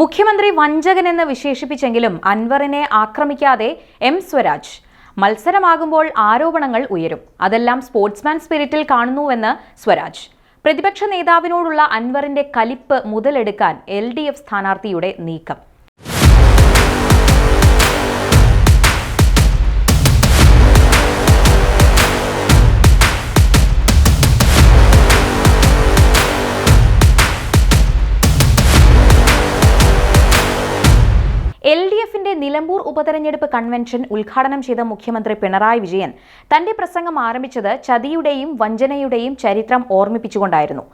മുഖ്യമന്ത്രി വഞ്ചകനെന്ന് വിശേഷിപ്പിച്ചെങ്കിലും അൻവറിനെ ആക്രമിക്കാതെ എം സ്വരാജ്. മത്സരമാകുമ്പോൾ ആരോപണങ്ങൾ ഉയരും. അതെല്ലാം സ്പോർട്സ്മാൻ സ്പിരിറ്റിൽ കാണുന്നുവെന്ന് സ്വരാജ്. പ്രതിപക്ഷ നേതാവിനോടുള്ള അൻവറിന്റെ കലിപ്പ് മുതലെടുക്കാൻ എൽ ഡി എഫ് സ്ഥാനാർത്ഥിയുടെ നീക്കം. എൽ ഡി എഫിന്റെ നിലമ്പൂർ ഉപതെരഞ്ഞെടുപ്പ് കൺവെൻഷൻ ഉദ്ഘാടനം ചെയ്ത മുഖ്യമന്ത്രി പിണറായി വിജയൻ തന്റെ പ്രസംഗം ആരംഭിച്ചത് ചതിയുടെയും വഞ്ചനയുടെയും ചരിത്രം ഓർമ്മിപ്പിച്ചുകൊണ്ടായിരുന്നു.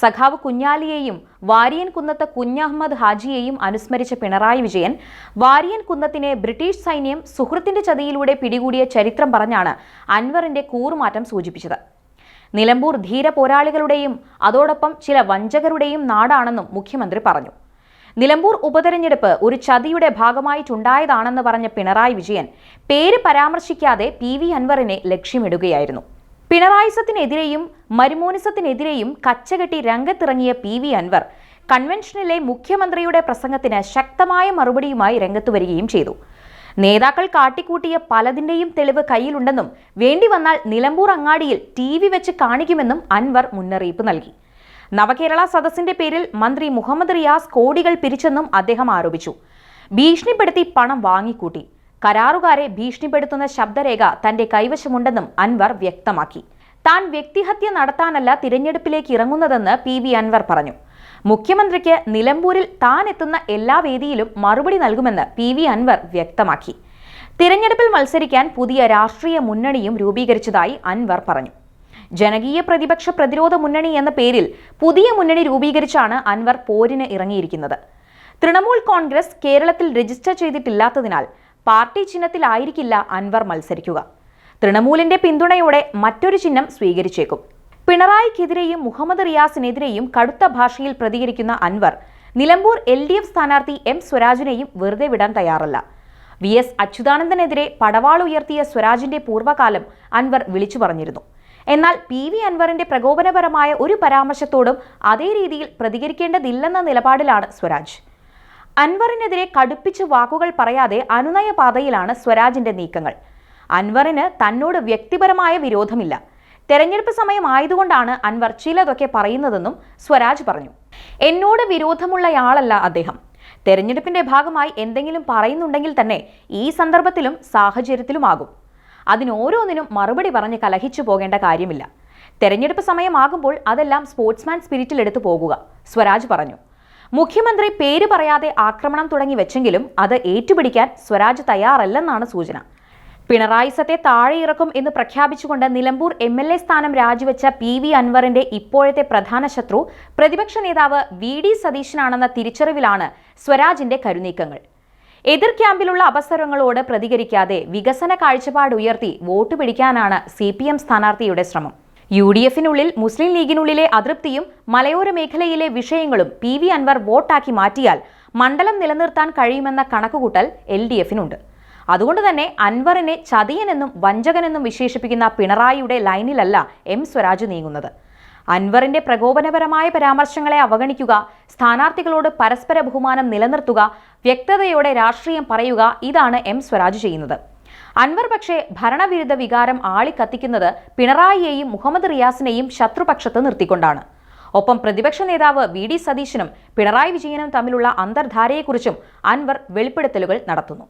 സഖാവ് കുഞ്ഞാലിയെയും വാരിയൻ കുന്നത്ത് കുഞ്ഞഹമ്മദ് ഹാജിയെയും അനുസ്മരിച്ച പിണറായി വിജയൻ വാരിയൻ കുന്നത്തിനെ ബ്രിട്ടീഷ് സൈന്യം സുഹൃത്തിന്റെ ചതിയിലൂടെ പിടികൂടിയ ചരിത്രം പറഞ്ഞാണ് അൻവറിന്റെ കൂറുമാറ്റം സൂചിപ്പിച്ചത്. നിലമ്പൂർ ധീര പോരാളികളുടെയും അതോടൊപ്പം ചില വഞ്ചകരുടെയും നാടാണെന്നും മുഖ്യമന്ത്രി പറഞ്ഞു. നിലമ്പൂർ ഉപതെരഞ്ഞെടുപ്പ് ഒരു ചതിയുടെ ഭാഗമായിട്ടുണ്ടായതാണെന്ന് പറഞ്ഞ പിണറായി വിജയൻ പേര് പരാമർശിക്കാതെ പി വി അൻവറിനെ ലക്ഷ്യമിടുകയായിരുന്നു. പിണറായിസത്തിനെതിരെയും മരുമോനിസത്തിനെതിരെയും കച്ചകെട്ടി രംഗത്തിറങ്ങിയ പി വി അൻവർ കൺവെൻഷനിലെ മുഖ്യമന്ത്രിയുടെ പ്രസംഗത്തിന് ശക്തമായ മറുപടിയുമായി രംഗത്തു വരികയും ചെയ്തു. നേതാക്കൾ കാട്ടിക്കൂട്ടിയ പലതിന്റെയും തെളിവ് കയ്യിലുണ്ടെന്നും വേണ്ടി വന്നാൽ നിലമ്പൂർ അങ്ങാടിയിൽ ടി വി വെച്ച് കാണിക്കുമെന്നും അൻവർ മുന്നറിയിപ്പ് നൽകി. നവകേരള സദസ്സിന്റെ പേരിൽ മന്ത്രി മുഹമ്മദ് റിയാസ് കോടികൾ പിരിച്ചെന്നും അദ്ദേഹം ആരോപിച്ചു. ഭീഷണിപ്പെടുത്തി പണം വാങ്ങിക്കൂട്ടി. കരാറുകാരെ ഭീഷണിപ്പെടുത്തുന്ന ശബ്ദരേഖ തന്റെ കൈവശമുണ്ടെന്നും അൻവർ വ്യക്തമാക്കി. താൻ വ്യക്തിഹത്യ നടത്താനല്ല തിരഞ്ഞെടുപ്പിലേക്ക് ഇറങ്ങുന്നതെന്ന് പി വി അൻവർ പറഞ്ഞു. മുഖ്യമന്ത്രിക്ക് നിലമ്പൂരിൽ താൻ എത്തുന്ന എല്ലാ വേദിയിലും മറുപടി നൽകുമെന്ന് പി വി അൻവർ വ്യക്തമാക്കി. തിരഞ്ഞെടുപ്പിൽ മത്സരിക്കാൻ പുതിയ രാഷ്ട്രീയ മുന്നണിയും രൂപീകരിച്ചതായി അൻവർ പറഞ്ഞു. ജനകീയ പ്രതിപക്ഷ പ്രതിരോധ മുന്നണി എന്ന പേരിൽ പുതിയ മുന്നണി രൂപീകരിച്ചാണ് അൻവർ പോരിന് ഇറങ്ങിയിരിക്കുന്നത്. തൃണമൂൽ കോൺഗ്രസ് കേരളത്തിൽ രജിസ്റ്റർ ചെയ്തിട്ടില്ലാത്തതിനാൽ പാർട്ടി ചിഹ്നത്തിലായിരിക്കില്ല അൻവർ മത്സരിക്കുക. തൃണമൂലിന്റെ പിന്തുണയോടെ മറ്റൊരു ചിഹ്നം സ്വീകരിച്ചേക്കും. പിണറായിക്കെതിരെയും മുഹമ്മദ് റിയാസിനെതിരെയും കടുത്ത ഭാഷയിൽ പ്രതികരിക്കുന്ന Anvar Nilambur L D F സ്ഥാനാർത്ഥി എം സ്വരാജിനെയും വെറുതെ വിടാൻ തയ്യാറല്ല. വി എസ് അച്യുതാനന്ദനെതിരെ പടവാൾ ഉയർത്തിയ സ്വരാജിന്റെ പൂർവകാലം അൻവർ വിളിച്ചു പറഞ്ഞിരുന്നു. എന്നാൽ പി വി അൻവറിന്റെ പ്രകോപനപരമായ ഒരു പരാമർശത്തോടും അതേ രീതിയിൽ പ്രതികരിക്കേണ്ടതില്ലെന്ന നിലപാടിലാണ് സ്വരാജ്. അൻവറിനെതിരെ കടുപ്പിച്ച് വാക്കുകൾ പറയാതെ അനുനയ പാതയിലാണ് സ്വരാജിന്റെ നീക്കങ്ങൾ. അൻവറിന് തന്നോട് വ്യക്തിപരമായ വിരോധമില്ല. തെരഞ്ഞെടുപ്പ് സമയമായതുകൊണ്ടാണ് അൻവർ ചിലതൊക്കെ പറയുന്നതെന്നും സ്വരാജ് പറഞ്ഞു. എന്നോട് വിരോധമുള്ളയാളല്ല അദ്ദേഹം. തെരഞ്ഞെടുപ്പിന്റെ ഭാഗമായി എന്തെങ്കിലും പറയുന്നുണ്ടെങ്കിൽ തന്നെ ഈ സന്ദർഭത്തിലും സാഹചര്യത്തിലുമാകും. അതിനോരോന്നിനും മറുപടി പറഞ്ഞ് കലഹിച്ചു പോകേണ്ട കാര്യമില്ല. തെരഞ്ഞെടുപ്പ് സമയമാകുമ്പോൾ അതെല്ലാം സ്പോർട്സ്മാൻ സ്പിരിറ്റിൽ എടുത്തു പോകുക സ്വരാജ് പറഞ്ഞു. മുഖ്യമന്ത്രി പേര് പറയാതെ ആക്രമണം തുടങ്ങി വെച്ചെങ്കിലും അത് ഏറ്റുപിടിക്കാൻ സ്വരാജ് തയ്യാറല്ലെന്നാണ് സൂചന. പിണറായിസത്തെ താഴെയിറക്കും എന്ന് പ്രഖ്യാപിച്ചുകൊണ്ട് നിലമ്പൂർ എം എൽ എ സ്ഥാനം രാജിവെച്ച പി വി അൻവറിന്റെ ഇപ്പോഴത്തെ പ്രധാന ശത്രു പ്രതിപക്ഷ നേതാവ് വി ഡി സതീശനാണെന്ന തിരിച്ചറിവിലാണ് സ്വരാജിന്റെ കരുനീക്കങ്ങൾ. എതിർ ക്യാമ്പിലുള്ള അവസരങ്ങളോട് പ്രതികരിക്കാതെ വികസന കാഴ്ചപ്പാട് ഉയർത്തി വോട്ട് പിടിക്കാനാണ് സി പി എം സ്ഥാനാർത്ഥിയുടെ ശ്രമം. യു ഡി എഫിനുള്ളിൽ മുസ്ലിം ലീഗിനുള്ളിലെ അതൃപ്തിയും മലയോര മേഖലയിലെ വിഷയങ്ങളും പി വി അൻവർ വോട്ടാക്കി മാറ്റിയാൽ മണ്ഡലം നിലനിർത്താൻ കഴിയുമെന്ന കണക്കുകൂട്ടൽ എൽ ഡി എഫിനുണ്ട്. അതുകൊണ്ട് തന്നെ അൻവറിനെ ചതിയനെന്നും വഞ്ചകനെന്നും വിശേഷിപ്പിക്കുന്ന പിണറായിയുടെ ലൈനിലല്ല എം സ്വരാജ് നീങ്ങുന്നത്. അൻവറിന്റെ പ്രകോപനപരമായ പരാമർശങ്ങളെ അവഗണിക്കുക സ്ഥാനാർത്ഥികളോട് പരസ്പര ബഹുമാനം നിലനിർത്തുക വ്യക്തതയോടെ രാഷ്ട്രീയം പറയുക ഇതാണ് എം സ്വരാജ് ചെയ്യുന്നത്. അൻവർ പക്ഷേ ഭരണവിരുദ്ധ വികാരം ആളിക്കത്തിക്കുന്നത് പിണറായിയെയും മുഹമ്മദ് റിയാസിനെയും ശത്രുപക്ഷത്ത് നിർത്തിക്കൊണ്ടാണ്. ഒപ്പം പ്രതിപക്ഷ നേതാവ് വി ഡി സതീശനും പിണറായി വിജയനും തമ്മിലുള്ള അന്തർധാരയെക്കുറിച്ചും അൻവർ വെളിപ്പെടുത്തലുകൾ നടത്തുന്നു.